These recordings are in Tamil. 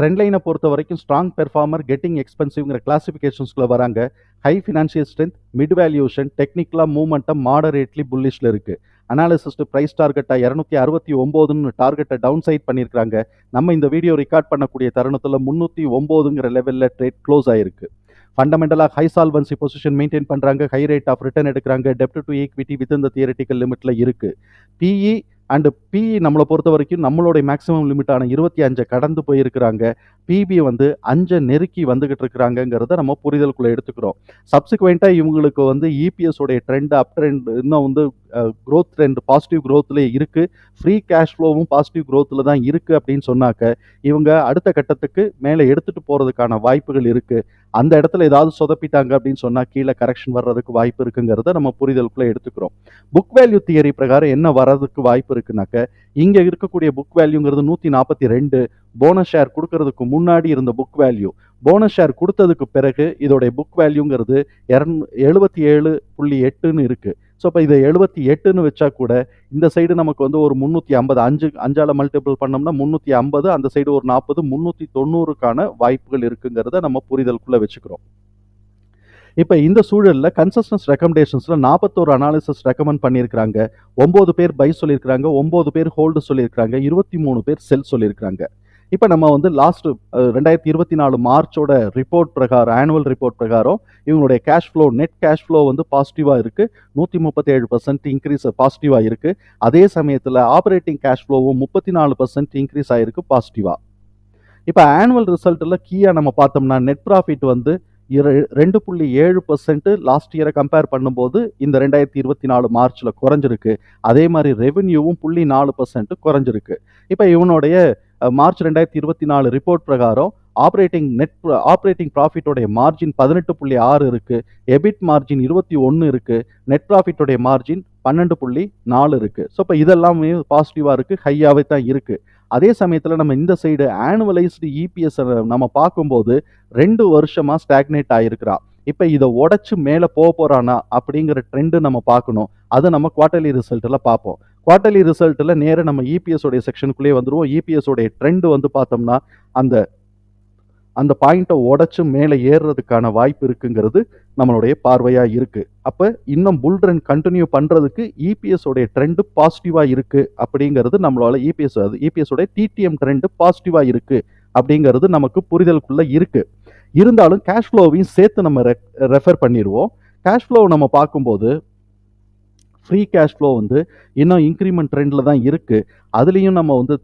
ட்ரெண்ட்லைனை பொறுத்த வரைக்கும் ஸ்ட்ராங் பெர்ஃபார்மர் கெட்டிங் எக்ஸ்பென்சிவ்ங்கிற கிளாசிஃபிகேஷன்ஸ்குள்ளே வராங்க. High financial strength mid valuation டெக்னிக்கலாக மூவ்மெண்ட்டம் மாடரேட்லி புல்லிஷில் இருக்குது அனாலிசிஸ்ட் ப்ரைஸ் டார்கெட்டாக இரநூத்தி அறுபத்தி ஒம்போதுன்னு டார்கெட்டை டவுன் சைட் பண்ணியிருக்காங்க நம்ம இந்த வீடியோ ரெக்கார்ட் பண்ணக்கூடிய தருணத்தில் முந்நூற்றி ஒம்போதுங்கிற லெவலில் ட்ரேட் க்ளோஸ் ஆயிருக்கு. ஃபண்டமெண்டலாக ஹை சால்வன்சி பொசிஷன் மெயின்டைன் பண்ணுறாங்க ஹை ரேட் ஆஃப் ரிட்டர்ன் எடுக்கிறாங்க. டெப்ட் டு ஈக்விட்டி வித் இந்த தியரட்டிக்கல் லிமிட்டில் இருக்குது பிஇ அண்டு பி நம்மளை பொறுத்த வரைக்கும் நம்மளுடைய மேக்ஸிமம் லிமிட்டான இருபத்தி அஞ்சை கடந்து போயிருக்கிறாங்க. பிபி வந்து அஞ்சை நெருக்கி வந்துகிட்டு இருக்கிறாங்கங்கிறத நம்ம புரிதலுக்குள்ளே எடுத்துக்கிறோம். சப்சிக்வெண்ட்டாக இவங்களுக்கு வந்து இபிஎஸ் உடைய ட்ரெண்ட் அப் ட்ரெண்ட் இன்னும் வந்து க்ரோத் ட்ரெண்ட் பாசிட்டிவ் க்ரோத்லேயே இருக்குது ஃப்ரீ கேஷ் ஃப்ளோவும் பாசிட்டிவ் க்ரோத்தில் தான் இருக்குது அப்படின்னு சொன்னாக்க இவங்க அடுத்த கட்டத்துக்கு மேலே எடுத்துகிட்டு போகிறதுக்கான வாய்ப்புகள் இருக்குது அந்த இடத்துல ஏதாவது சொதப்பிட்டாங்க அப்படின்னு சொன்னால் கீழே கரெக்ஷன் வர்றதுக்கு வாய்ப்பு இருக்குங்கிறத நம்ம புரிதலுக்குள்ளே எடுத்துக்கிறோம். புக் வேல்யூ தியரி பிரகாரம் என்ன வர்றதுக்கு வாய்ப்பு இருக்குனாக்க இங்கே இருக்கக்கூடிய புக் வேல்யூங்கிறது நூற்றி நாற்பத்தி ரெண்டு போனஸ் ஷேர் கொடுக்கறதுக்கு முன்னாடி இருந்த புக் வேல்யூ போனஸ் ஷேர் கொடுத்ததுக்கு பிறகு இதோடைய புக் வேல்யூங்கிறது இரநூ எழுபத்தி ஏழு புள்ளி எட்டுன்னு இருக்குது ஸோ இப்போ இதை எழுபத்தி எட்டுன்னு வச்சா கூட இந்த சைடு நமக்கு வந்து ஒரு முந்நூற்றி ஐம்பது அஞ்சு அஞ்சால் மல்டிபிள் பண்ணோம்னா முந்நூற்றி ஐம்பது அந்த சைடு ஒரு நாற்பது முந்நூற்றி தொண்ணூறுக்கான வாய்ப்புகள் இருக்குங்கிறத நம்ம புரிதலுக்குள்ளே வச்சுக்கிறோம். இப்போ இந்த சூழலில் கன்சஸ்டன்ஸ் ரெக்கமெண்டேஷன்ஸில் நாற்பத்தோரு அனாலிசிஸ் ரெக்கமெண்ட் பண்ணியிருக்கிறாங்க. ஒம்பது பேர் பை சொல்லியிருக்கிறாங்க ஒம்பது பேர் ஹோல்டு சொல்லியிருக்கிறாங்க இருபத்தி மூணு பேர் செல் சொல்லியிருக்கிறாங்க. இப்போ நம்ம வந்து லாஸ்ட் ரெண்டாயிரத்தி இருபத்தி நாலு மார்ச்சோட ரிப்போர்ட் பிரகாரம் ஆனுவல் ரிப்போர்ட் பிரகாரம் இவங்களுடைய cash flow net cash flow வந்து பாசிட்டிவாக இருக்குது நூற்றி முப்பத்தேழு பர்சன்ட் இன்க்ரீஸ் பாசிட்டிவாக இருக்குது அதே சமயத்தில் ஆப்ரேட்டிங் கேஷ் ஃப்ளோவும் முப்பத்தி நாலு பர்சன்ட் இன்க்ரீஸ் ஆகிருக்கு பாசிட்டிவாக இப்போ ஆனுவல் ரிசல்ட்டில் கீயாக நம்ம பார்த்தோம்னா நெட் ப்ராஃபிட் வந்து ரெண்டு புள்ளி ஏழு பர்சன்ட்டு லாஸ்ட் இயரை கம்பேர் பண்ணும்போது இந்த ரெண்டாயிரத்தி இருபத்தி நாலு மார்ச்சில் குறைஞ்சிருக்கு. அதே மாதிரி ரெவென்யூவும் புள்ளி நாலு பர்சன்ட் குறைஞ்சிருக்கு. இப்போ இவனுடைய மார்ச் ரெண்டாயிரத்தி இருபத்தி நாலு ரிப்போர்ட் பிரகாரம் ஆப்ரேட்டிங் நெட் ஆப்ரேட்டிங் ப்ராஃபிட்டோடைய மார்ஜின் பதினெட்டு புள்ளி ஆறு இருக்குது எபிட் மார்ஜின் இருபத்தி ஒன்று இருக்குது நெட் ப்ராஃபிட்டோடைய மார்ஜின் பன்னெண்டு புள்ளி நாலு இருக்குது ஸோ இப்போ இதெல்லாமே பாசிட்டிவாக இருக்குது ஹையாகவே தான் இருக்குது அதே சமயத்தில் நம்ம இந்த சைடு ஆனுவலைஸ்டு இபிஎஸ் நம்ம பார்க்கும்போது ரெண்டு வருஷமாக ஸ்டாக்னேட் ஆகிருக்கிறான் இப்போ இதை உடச்சி மேலே போக போகிறானா அப்படிங்கிற ட்ரெண்டு நம்ம பார்க்கணும். அதை நம்ம குவார்ட்டர்லி ரிசல்ட்டில் பார்ப்போம். குவார்ட்டர்லி ரிசல்ட்டில் நேராக நம்ம இபிஎஸ் உடைய செக்ஷனுக்குள்ளேயே வந்துருவோம். இபிஎஸ் உடைய ட்ரெண்டு வந்து பார்த்தோம்னா அந்த அந்த பாயிண்ட்டை உடச்சி மேலே ஏறுறதுக்கான வாய்ப்பு இருக்குங்கிறது நம்மளுடைய பார்வையாக இருக்குது அப்போ இன்னும் புல் ரன் கண்டினியூ பண்ணுறதுக்கு இபிஎஸ் உடைய ட்ரெண்டு பாசிட்டிவாக இருக்குது அப்படிங்கிறது நம்மளால் இபிஎஸ் அது இபிஎஸ் உடைய டிடிஎம் ட்ரெண்டு பாசிட்டிவாக இருக்குது அப்படிங்கிறது நமக்கு புரிதலுக்குள்ளே இருக்குது இருந்தாலும் கேஷ் ஃப்ளோவையும் சேர்த்து நம்ம ரெஃபர் பண்ணிடுவோம் கேஷ் ஃப்ளோ நம்ம பார்க்கும்போது ஃப்ரீ கேஷ் ஃப்ளோ வந்து இன்னும் இன்க்ரிமெண்ட் ட்ரெண்டில் தான் இருக்குது அதுலேயும் நம்ம வந்து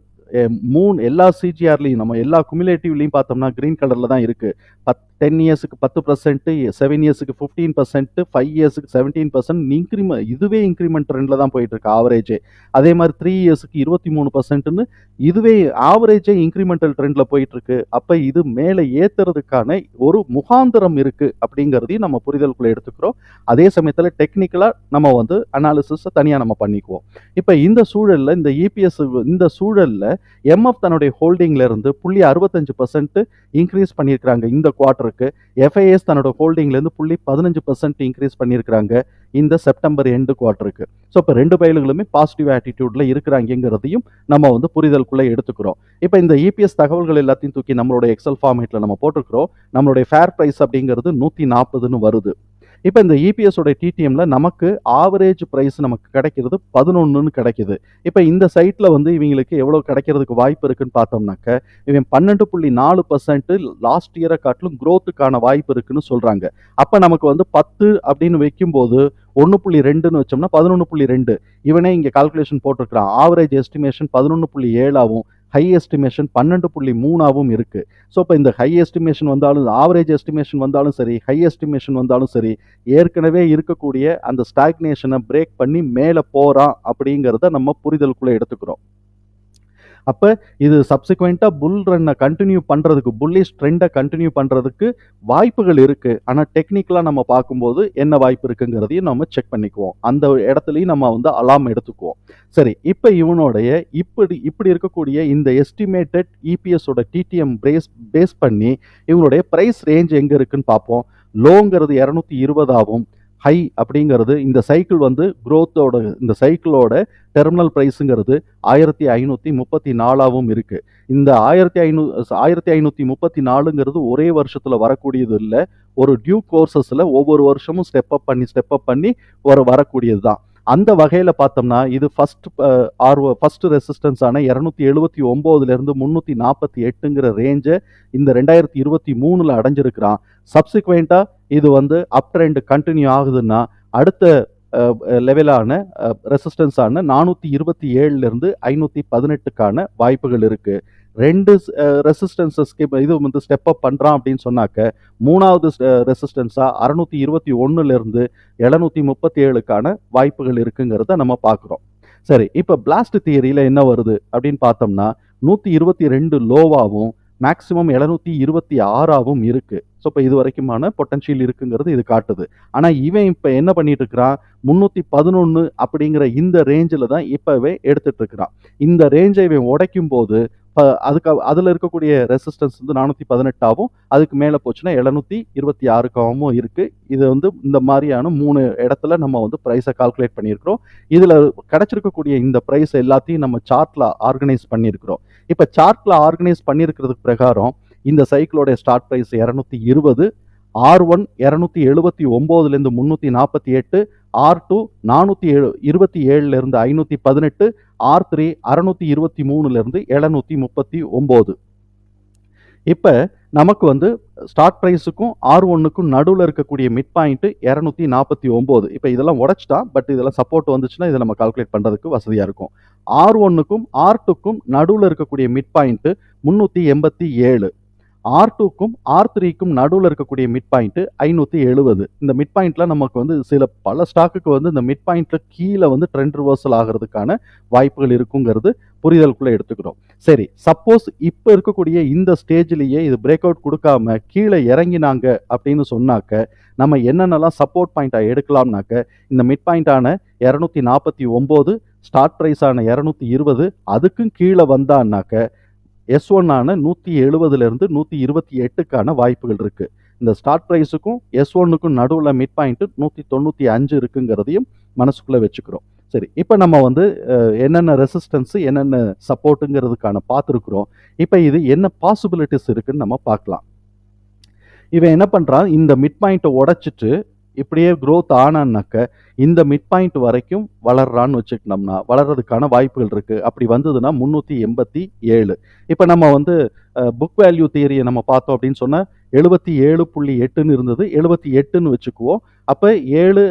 மூணு எல்லா சிஜிஆர்லேயும் நம்ம எல்லா குமுலேட்டிவ்லையும் பார்த்தோம்னா க்ரீன் கலரில் தான் இருக்குது பத் டென் இயர்ஸுக்கு பத்து பர்சன்ட்டு செவன் இயர்ஸுக்கு ஃபிஃப்டீன் பர்சன்ட்டு ஃபைவ் இயர்ஸுக்கு செவன்டீன் பர்சன்ட் இன்க்ரிமெண்ட் இதுவே இன்க்ரிமெண்ட் ட்ரெண்டில் தான் போயிட்டுருக்கு ஆவரேஜே அதே மாதிரி த்ரீ இயர்ஸுக்கு இருபத்தி மூணு பர்சன்ட்னு இதுவே ஆவரேஜே இன்க்ரிமெண்டல் ட்ரெண்டில் போயிட்டுருக்கு. அப்போ இது மேலே ஏற்றுறதுக்கான ஒரு முகாந்திரம் இருக்குது அப்படிங்கிறதையும் நம்ம புரிதலுக்குள்ளே எடுத்துக்கிறோம். அதே சமயத்தில் டெக்னிக்கலாக நம்ம வந்து அனாலிசிஸை தனியாக நம்ம பண்ணிக்குவோம். இப்போ இந்த சூழலில் இந்த இபிஎஸ் இந்த சூழலில் எம்எஃப் தன்னுடைய ஹோல்டிங்ல இருந்து புள்ளி அறுபத்தஞ்சு பர்சன்ட் இன்க்ரீஸ் பண்ணியிருக்கிறாங்க இந்த குவார்ட்டருக்கு எஃப்ஐஎஸ் தன்னோட ஹோல்டிங்லேருந்து புள்ளி பதினஞ்சு பர்சன்ட் இன்க்ரீஸ் பண்ணியிருக்கிறாங்க. இந்த செப்டம்பர் எண்டு குவார்ட்டருக்கு ஸோ இப்போ ரெண்டு பயில்களுமே பாசிட்டிவ் ஆட்டிடியூட்ல இருக்கிறாங்கிறதையும் நம்ம வந்து புரிதலுக்குள்ளே எடுத்துக்கிறோம். இப்போ இந்த இபிஎஸ் தகவல்கள் எல்லாத்தையும் தூக்கி நம்மளோட எக்ஸல் ஃபார்மேட்டில் நம்ம போட்டிருக்கிறோம். நம்மளுடைய ஃபேர் ப்ரைஸ் அப்படிங்கிறது நூற்றி நாற்பதுன்னு வருது. இப்போ இந்த இபிஎஸோட டிடிஎம்ல நமக்கு ஆவரேஜ் ப்ரைஸ் நமக்கு கிடைக்கிறது பதினொன்றுன்னு கிடைக்குது. இப்போ இந்த சைட்டில் வந்து இவங்களுக்கு எவ்வளோ கிடைக்கிறதுக்கு வாய்ப்பு இருக்குன்னு பார்த்தோம்னாக்க இவன் பன்னெண்டு புள்ளி நாலு பர்சன்ட் லாஸ்ட் இயரை காட்டிலும் க்ரோத்துக்கான வாய்ப்பு இருக்குன்னு சொல்கிறாங்க அப்போ நமக்கு வந்து பத்து அப்படின்னு வைக்கும்போது ஒன்று புள்ளி ரெண்டுன்னு வச்சோம்னா பதினொன்று புள்ளி ரெண்டு. இவனே இங்கே கால்குலேஷன் போட்டிருக்கிறான். ஆவரேஜ் எஸ்டிமேஷன் பதினொன்று புள்ளி ஏழாவும் ஹை எஸ்டிமேஷன் பன்னெண்டு புள்ளி மூணாவும் இருக்குது ஸோ இப்போ இந்த ஹை எஸ்டிமேஷன் வந்தாலும் ஆவரேஜ் எஸ்டிமேஷன் வந்தாலும் சரி ஹை எஸ்டிமேஷன் வந்தாலும் சரி ஏற்கனவே இருக்கக்கூடிய அந்த ஸ்டாக்னேஷனை பிரேக் பண்ணி மேலே போகிறான் அப்படிங்கிறத நம்ம புரிதலுக்குள்ளே எடுத்துக்கிறோம். அப்போ இது சப்சிக்வெண்ட்டாக புல் ரன்னை கண்டினியூ பண்ணுறதுக்கு புல்லிஷ் ட்ரெண்டை கண்டினியூ பண்ணுறதுக்கு வாய்ப்புகள் இருக்குது ஆனால் டெக்னிக்கலாக நம்ம பார்க்கும்போது என்ன வாய்ப்பு இருக்குங்கிறதையும் நம்ம செக் பண்ணிக்குவோம். அந்த இடத்துலையும் நம்ம வந்து அலாம் எடுத்துக்குவோம். சரி இப்போ இவனுடைய இப்படி இப்படி இருக்கக்கூடிய இந்த எஸ்டிமேட்டட் இபிஎஸோட டிடிஎம் பேஸ் பேஸ் பண்ணி இவனுடைய ப்ரைஸ் ரேஞ்ச் எங்கே இருக்குன்னு பார்ப்போம். லோங்கிறது இரநூத்தி இருபதாகவும் ஹை அப்படிங்கிறது இந்த சைக்கிள் வந்து குரோத்தோட இந்த சைக்கிளோட டெர்மினல் ப்ரைஸுங்கிறது ஆயிரத்தி ஐநூற்றி முப்பத்தி நாலாவும் இருக்குது இந்த ஆயிரத்தி ஐநூ ஆயிரத்தி ஐநூற்றி முப்பத்தி நாலுங்கிறது ஒரே வருஷத்தில் வரக்கூடியது இல்லை. ஒரு டியூ கோர்சஸில் ஒவ்வொரு வருஷமும் ஸ்டெப் அப் பண்ணி ஸ்டெப் அப் பண்ணி ஒரு வரக்கூடியது தான். அந்த வகையில் பார்த்தோம்னா இது ஃபஸ்ட் ஆர்வ ஃபஸ்ட் ரெசிஸ்டன்ஸான இரநூத்தி எழுபத்தி ஒம்போதுலேருந்து முந்நூற்றி நாற்பத்தி எட்டுங்கிற ரேஞ்சை இந்த ரெண்டாயிரத்தி இருபத்தி மூணில் அடைஞ்சிருக்கிறான். சப்சிக்வெண்ட்டாக இது வந்து அப் ட்ரெண்ட் கண்டினியூ ஆகுதுன்னா அடுத்த லெவலான ரெசிஸ்டன்ஸான நானூற்றி இருபத்தி ஏழுலேருந்து ஐநூற்றி பதினெட்டுக்கான வாய்ப்புகள் இருக்குது ரெண்டு ரெசிஸ்டன்ஸஸ்க்கு இது வந்து ஸ்டெப் அப் பண்ணுறான் அப்படின்னு சொன்னாக்க மூணாவது ரெசிஸ்டன்ஸாக அறநூற்றி இருபத்தி ஒன்றுலேருந்து எழுநூற்றி முப்பத்தி ஏழுக்கான வாய்ப்புகள் இருக்குங்கிறத நம்ம பார்க்குறோம் சரி இப்போ பிளாஸ்ட் தியரியில் என்ன வருது அப்படின்னு பார்த்தோம்னா நூற்றி இருபத்தி ரெண்டு லோவாகவும் மேக்ஸிமம் எழுநூற்றி இருபத்தி ஆறாவும் இருக்குது ஸோ இப்போ இது வரைக்குமான பொட்டன்ஷியல் இருக்குங்கிறது இது காட்டுது. ஆனால் இவன் இப்போ என்ன பண்ணிட்டு இருக்கிறான் முந்நூற்றி பதினொன்று அப்படிங்கிற இந்த ரேஞ்சில் தான் இப்போவே எடுத்துட்டு இருக்கிறான் இந்த ரேஞ்சை இவன் உடைக்கும் போது அதுக்கு அதில் இருக்கக்கூடிய ரெசிஸ்டன்ஸ் வந்து நானூற்றி பதினெட்டாகவும் அதுக்கு மேலே போச்சுன்னா எழுநூற்றி இருபத்தி ஆறுக்காகவும் இருக்குது இது வந்து இந்த மாதிரியான மூணு இடத்துல நம்ம வந்து ப்ரைஸை கால்குலேட் பண்ணியிருக்கிறோம். இதில் கிடச்சிருக்கக்கூடிய இந்த ப்ரைஸ் எல்லாத்தையும் நம்ம சார்ட்டில் ஆர்கனைஸ் பண்ணியிருக்கிறோம். இப்போ சார்ட்டில் ஆர்கனைஸ் பண்ணியிருக்கிறதுக்கு பிரகாரம் இந்த சைக்கிளோட ஸ்டார்ட் ப்ரைஸ் இரநூத்தி இருபது ஆர் ஒன் இரநூத்தி எழுபத்தி ஒம்போதுலேருந்து முந்நூற்றி நாற்பத்தி எட்டு ஆர் டூ நானூற்றி எழு இருபத்தி ஏழுலேருந்து ஐநூற்றி பதினெட்டு ஆர் த்ரீ அறநூற்றி இருபத்தி மூணுலேருந்து எழுநூற்றி முப்பத்தி ஒம்பது. இப்போ நமக்கு வந்து ஸ்டார்ட் ப்ரைஸுக்கும் ஆர் ஒன்றுக்கும் நடுவில் இருக்கக்கூடிய மிட் பாயிண்ட்டு இரநூத்தி நாற்பத்தி ஒம்பது. இப்போ இதெல்லாம் உடச்சிட்டா பட் இதெல்லாம் சப்போர்ட் வந்துச்சுன்னா இதை நம்ம கால்குலேட் பண்ணுறதுக்கு வசதியாக இருக்கும். ஆர் ஒன்றுக்கும் ஆர் டூக்கும் நடுவில் இருக்கக்கூடிய மிட் பாயிண்ட்டு முந்நூற்றி எண்பத்தி ஏழு. ஆர் டூக்கும் ஆர் த்ரீக்கும் நடுவில் இருக்கக்கூடிய மிட் பாயிண்ட்டு ஐநூற்றி எழுபது இந்த மிட் பாயிண்ட்டில் நமக்கு வந்து சில பல ஸ்டாக்குக்கு வந்து இந்த மிட் பாயிண்ட்டில் கீழே வந்து ட்ரெண்ட் ரிவர்சல் ஆகிறதுக்கான வாய்ப்புகள் இருக்குங்கிறது புரிதலுக்குள்ளே எடுத்துக்கிறோம். சரி சப்போஸ் இப்போ இருக்கக்கூடிய இந்த ஸ்டேஜ்லேயே இது பிரேக் அவுட் கொடுக்காம கீழே இறங்கினாங்க அப்படின்னு சொன்னாக்க நம்ம என்னென்னலாம் சப்போர்ட் பாயிண்ட்டாக எடுக்கலாம்னாக்க இந்த மிட் பாயிண்ட்டான இரநூத்தி நாற்பத்தி ஒம்பது ஸ்டார்ட் ப்ரைஸான இரநூத்தி இருபது அதுக்கும் கீழே வந்தான்னாக்க எஸ் ஒன்னான நூற்றி எழுபதுலேருந்து நூற்றி இருபத்தி எட்டுக்கான வாய்ப்புகள் இருக்குது இந்த ஸ்டார்ட் ப்ரைஸுக்கும் எஸ் ஒன்னுக்கும் நடுவில் மிட் பாயிண்ட்டு நூற்றி தொண்ணூற்றி அஞ்சு இருக்குங்கிறதையும் மனசுக்குள்ளே வச்சுக்கிறோம். சரி இப்போ நம்ம வந்து என்னென்ன ரெசிஸ்டன்ஸு என்னென்ன சப்போர்ட்டுங்கிறதுக்கான பார்த்துருக்குறோம். இப்போ இது என்ன பாசிபிலிட்டிஸ் இருக்குன்னு நம்ம பார்க்கலாம். இவன் என்ன பண்ணுறான் இந்த மிட் பாயிண்ட்டை உடைச்சிட்டு இப்படியே க்ரோத் ஆனான்னாக்க இந்த மிட் பாயிண்ட் வரைக்கும் வளர்றான்னு வச்சுக்கிட்டோம்னா வளர்றதுக்கான வாய்ப்புகள் இருக்குது அப்படி வந்ததுன்னா முந்நூற்றி எண்பத்தி ஏழு. இப்போ நம்ம வந்து புக் வேல்யூ தியரியை நம்ம பார்த்தோம் அப்படின்னு சொன்னால் எழுபத்தி ஏழு புள்ளி எட்டுன்னு இருந்தது. எழுபத்தி எட்டுன்னு வச்சுக்குவோம். அப்போ ஏழு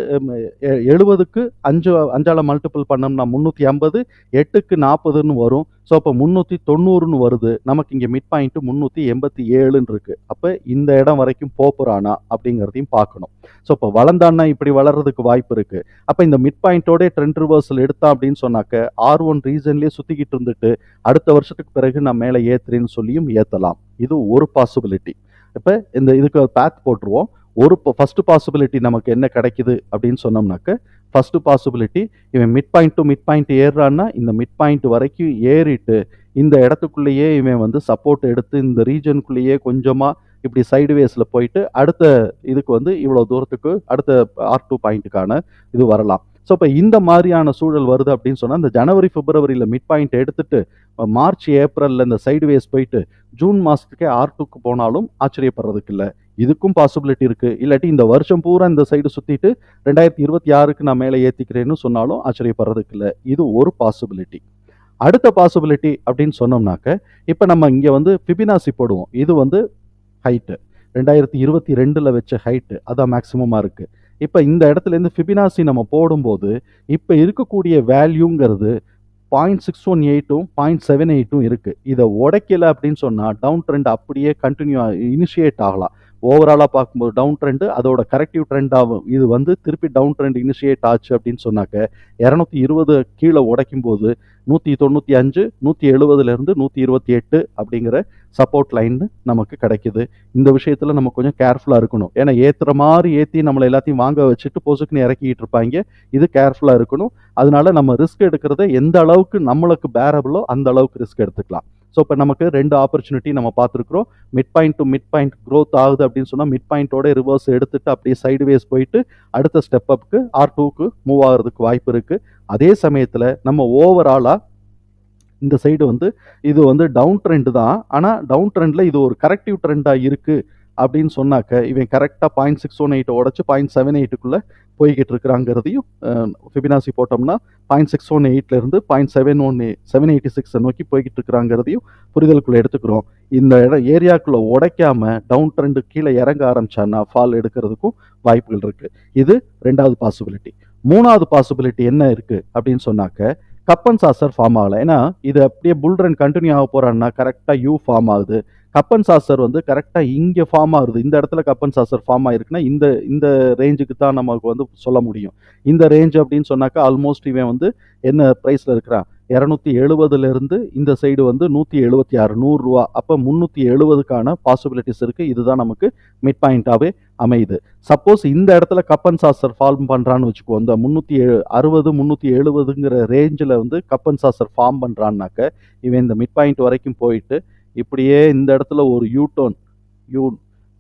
எழுபதுக்கு அஞ்சு அஞ்சால் மல்டிபிள் பண்ணோம்னா முந்நூற்றி ஐம்பது எட்டுக்கு நாற்பதுன்னு வரும். ஸோ அப்போ முந்நூற்றி தொண்ணூறுன்னு வருது. நமக்கு இங்கே மிட் பாயிண்ட்டு முந்நூற்றி எண்பத்தி ஏழுன்னு இருக்குது அப்போ இந்த இடம் வரைக்கும் போப்புறானா அப்படிங்கிறதையும் பார்க்கணும். ஸோ இப்போ வளர்ந்தான்னா இப்படி வளர்றதுக்கு வாய்ப்பு இருக்குது அப்போ இந்த மிட் பாயிண்டோட ட்ரெண்ட் ரிவர்சல் எடுத்தான் அப்படின்னு சொன்னாக்க ஆர் ஒன் ரீசன்லேயே சுற்றிக்கிட்டு இருந்துட்டு அடுத்த வருஷத்துக்கு பிறகு நான் மேலே ஏத்துறேன்னு சொல்லியும் ஏற்றலாம் இது ஒரு பாசிபிலிட்டி இப்போ இந்த இதுக்கு பேத் போட்டுருவோம். ஒரு ஃபர்ஸ்ட் பாசிபிலிட்டி நமக்கு என்ன கிடைக்குது அப்படின்னு சொன்னோம்னாக்க ஃபஸ்ட்டு பாசிபிலிட்டி இவன் mid point to mid point ஏறுறான்னா இந்த மிட் பாயிண்ட் வரைக்கும் ஏறிட்டு இந்த இடத்துக்குள்ளேயே இவன் வந்து சப்போர்ட் எடுத்து இந்த ரீஜனுக்குள்ளேயே கொஞ்சமாக இப்படி சைடுவேஸில் போயிட்டு அடுத்த இதுக்கு வந்து இவ்வளோ தூரத்துக்கு அடுத்த ஆர் டூ பாயிண்ட்டுக்கான இது வரலாம். ஸோ இப்போ இந்த மாதிரியான சூழல் வருது அப்படின்னு சொன்னால் இந்த ஜனவரி பிப்ரவரியில் மிட் பாயிண்ட் எடுத்துட்டு மார்ச் ஏப்ரலில் இந்த சைடுவேஸ் போயிட்டு ஜூன் மாதத்துக்கே ஆர் டூக்கு போனாலும் ஆச்சரியப்படுறதுக்கு இல்லை. இதுக்கும் பாசிபிலிட்டி இருக்குது இல்லாட்டி இந்த வருஷம் பூரா இந்த சைடு சுற்றிட்டு ரெண்டாயிரத்தி இருபத்தி ஆறுக்கு நான் மேலே ஏற்றிக்கிறேன்னு சொன்னாலும் ஆச்சரியப்படுறதுக்கு இல்லை. இது ஒரு பாசிபிலிட்டி அடுத்த பாசிபிலிட்டி அப்படின்னு சொன்னோம்னாக்க இப்போ நம்ம இங்கே வந்து ஃபிபினாசி போடுவோம். இது வந்து ஹைட்டு ரெண்டாயிரத்தி இருபத்தி ரெண்டில் வச்ச ஹைட்டு அதான் மேக்ஸிமமாக இருக்குது இப்போ இந்த இடத்துலேருந்து ஃபிபினாசி நம்ம போடும்போது இப்போ இருக்கக்கூடிய வேல்யூங்கிறது பாயிண்ட் சிக்ஸ் ஒன் எயிட்டும் பாயிண்ட் செவன் எயிட்டும் இருக்குது இதை உடைக்கல அப்படின்னு சொன்னால் டவுன் ட்ரெண்ட் அப்படியே கண்டினியூ இனிஷியேட் ஆகலாம். ஓவராலாக பார்க்கும்போது டவுன் ட்ரெண்டு அதோட கரெக்டிவ் ட்ரெண்ட் ஆகும் இது வந்து திருப்பி டவுன் ட்ரெண்ட் இனிஷியேட் ஆச்சு அப்படின்னு சொன்னாக்க இரநூத்தி இருபது கீழே உடைக்கும் போது நூற்றி தொண்ணூற்றி அஞ்சு நூற்றி எழுபதுலேருந்து நூற்றி இருபத்தி எட்டு அப்படிங்கிற சப்போர்ட் லைன் நமக்கு கிடைக்குது. இந்த விஷயத்தில் நம்ம கொஞ்சம் கேர்ஃபுல்லாக இருக்கணும். ஏன்னா ஏற்றுற மாதிரி ஏற்றி நம்மளை எல்லாத்தையும் வாங்க வச்சுட்டு பொசுக்குன்னு இறக்கிட்டு இருப்பாங்க. இது கேர்ஃபுல்லாக இருக்கணும். அதனால நம்ம ரிஸ்க் எடுக்கிறத எந்த அளவுக்கு நம்மளுக்கு பேரபிளோ அந்த அளவுக்கு ரிஸ்க் எடுத்துக்கலாம். ஸோ இப்போ நமக்கு ரெண்டு ஆப்பர்ச்சுனிட்டி நம்ம பார்த்துருக்குறோம். Mid point to mid point growth ஆகுது அப்படின்னு சொன்னால் மிட் பாயிண்ட்டோட ரிவர்ஸ் எடுத்துட்டு அப்படியே சைடுவேஸ் போயிட்டு அடுத்த ஸ்டெப் அப்புக்கு ஆர் டூக்கு மூவ் ஆகிறதுக்கு வாய்ப்பு இருக்குது அதே சமயத்தில் நம்ம ஓவராலாக இந்த சைடு வந்து இது வந்து டவுன் ட்ரெண்டு தான். ஆனால் டவுன் ட்ரெண்டில் இது ஒரு கரெக்டிவ் ட்ரெண்டாக இருக்குது அப்படின்னு சொன்னாக்க இவன் கரெக்டாக பாயிண்ட் சிக்ஸ் ஒன் எயிட்டை உடச்சி பாயிண்ட் செவன் எயிட்டுக்குள்ளே போய்கிட்டு இருக்கிறாங்கிறதையும் ஃபிபினாசி போட்டோம்னா point six one எயிட்லேருந்து point seven one seven eighty சிக்ஸை நோக்கி போய்கிட்டு இருக்கிறாங்கிறதையும் புரிதலுக்குள்ளே எடுத்துக்கிறோம். இந்த இடம் ஏரியாக்குள்ளே உடைக்காம டவுன் ட்ரெண்டு கீழே இறங்க ஆரம்பிச்சான்னா ஃபால் எடுக்கிறதுக்கும் வாய்ப்புகள் இருக்குது இது ரெண்டாவது பாசிபிலிட்டி மூணாவது பாசிபிலிட்டி என்ன இருக்குது அப்படின்னு சொன்னாக்க கப்பன் சாசர் ஃபார்ம் ஆகலை. ஏன்னா இது அப்படியே புல்ரன் கண்டினியூ ஆக போகிறான்னா கரெக்டாக யூ ஃபார்ம் ஆகுது. கப்பன் சாசர் வந்து கரெக்டாக இங்கே ஃபார்ம் ஆகுது. இந்த இடத்துல கப்பன் சாசர் ஃபார்ம் ஆயிருக்குன்னா இந்த இந்த ரேஞ்சுக்கு தான் நமக்கு வந்து சொல்ல முடியும். இந்த ரேஞ்ச் அப்படின்னு சொன்னாக்கா ஆல்மோஸ்ட் இவன் வந்து என்ன ப்ரைஸில் இருக்கிறான்? இரநூத்தி எழுபதுலேருந்து இந்த சைடு வந்து நூற்றி எழுபத்தி ஆறு நூறுரூவா அப்போ முந்நூற்றி எழுபதுக்கான பாசிபிலிட்டிஸ் இருக்குது இதுதான் நமக்கு மிட் பாயிண்ட்டாகவே அமையுது. சப்போஸ் இந்த இடத்துல கப்பன் சாசர் ஃபார்ம் பண்ணுறான்னு வச்சுக்கோ இந்த முந்நூற்றி அறுபது முந்நூற்றி எழுபதுங்கிற ரேஞ்சில் வந்து கப்பன் சாசர் ஃபார்ம் பண்ணுறான்னாக்க இவன் இந்த மிட் பாயிண்ட் வரைக்கும் போயிட்டு இப்படியே இந்த இடத்துல ஒரு யூ டோன் யூ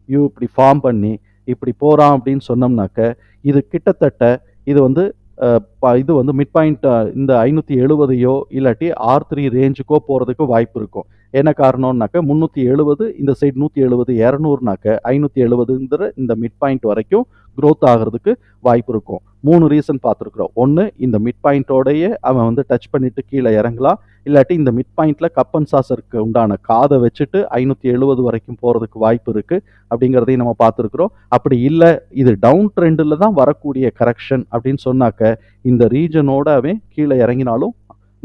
யூ இப்படி ஃபார்ம் பண்ணி இப்படி போகிறான் அப்படின்னு சொன்னோம்னாக்க இது கிட்டத்தட்ட இது வந்து ப- இது வந்து மிட் பாயிண்ட் இந்த ஐநூற்றி எழுபதையோ இல்லாட்டி ஆர் த்ரீ ரேஞ்சுக்கோ போகிறதுக்கு வாய்ப்பு இருக்கும். என்ன காரணம்னாக்க முந்நூற்றி எழுபது இந்த சைடு நூற்றி எழுபது இரநூறுனாக்க ஐநூற்றி எழுபதுங்கிற இந்த மிட் பாயிண்ட் வரைக்கும் க்ரோத் ஆகிறதுக்கு வாய்ப்பு இருக்கும். மூணு ரீசன் பார்த்துருக்குறோம். ஒன்று இந்த மிட் பாயிண்ட்டோடையே அவன் வந்து டச் பண்ணிட்டு கீழே இறங்கலாம். இல்லாட்டி இந்த மிட் பாயிண்டில் கப்பன் சாசருக்கு உண்டான காதை வச்சுட்டு ஐநூற்றி எழுபது வரைக்கும் போகிறதுக்கு வாய்ப்பு இருக்குது அப்படிங்கிறதையும் நம்ம பார்த்துருக்குறோம். அப்படி இல்லை இது டவுன் ட்ரெண்டில் தான் வரக்கூடிய கரெக்ஷன் அப்படின்னு சொன்னாக்க இந்த ரீஜனோட அவன் கீழே இறங்கினாலும்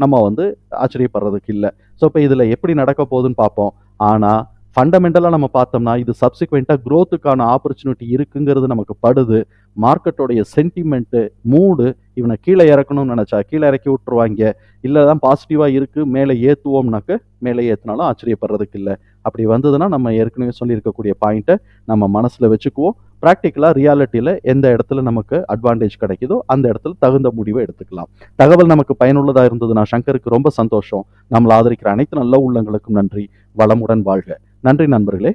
நம்ம வந்து ஆச்சரியப்படுறதுக்கு இல்லை. ஸோ இப்போ இதில் எப்படி நடக்க போகுதுன்னு பார்ப்போம். ஆனால் ஃபண்டமெண்டலாக நம்ம பார்த்தோம்னா இது சப்சிக்வெண்ட்டாக க்ரோத்துக்கான ஆப்பர்ச்சுனிட்டி இருக்குங்கிறது நமக்கு படுது. மார்க்கெட்டோடைய சென்டிமெண்ட்டு மூடு இவனை கீழே இறக்கணும்னு நினச்சா கீழே இறக்கி விட்டுருவாங்க. இல்லை தான் பாசிட்டிவாக இருக்குது மேலே ஏற்றுவோம்னாக்க மேலே ஏற்றினாலும் ஆச்சரியப்படுறதுக்கு இல்லை. அப்படி வந்ததுன்னா நம்ம ஏற்கனவே சொல்லியிருக்கக்கூடிய பாயிண்ட்டை நம்ம மனசில் வச்சுக்குவோம். ப்ராக்டிக்கலாக ரியாலிட்டியில் எந்த இடத்துல நமக்கு அட்வான்டேஜ் கிடைக்குதோ அந்த இடத்துல தகுந்த முடிவை எடுத்துக்கலாம். தகவல் நமக்கு பயனுள்ளதாக இருந்ததுன்னா சங்கருக்கு ரொம்ப சந்தோஷம். நம்மளை ஆதரிக்கிற அனைத்து நல்ல உள்ளங்களுக்கும் நன்றி. வளமுடன் வாழ்க. நன்றி நண்பர்களே.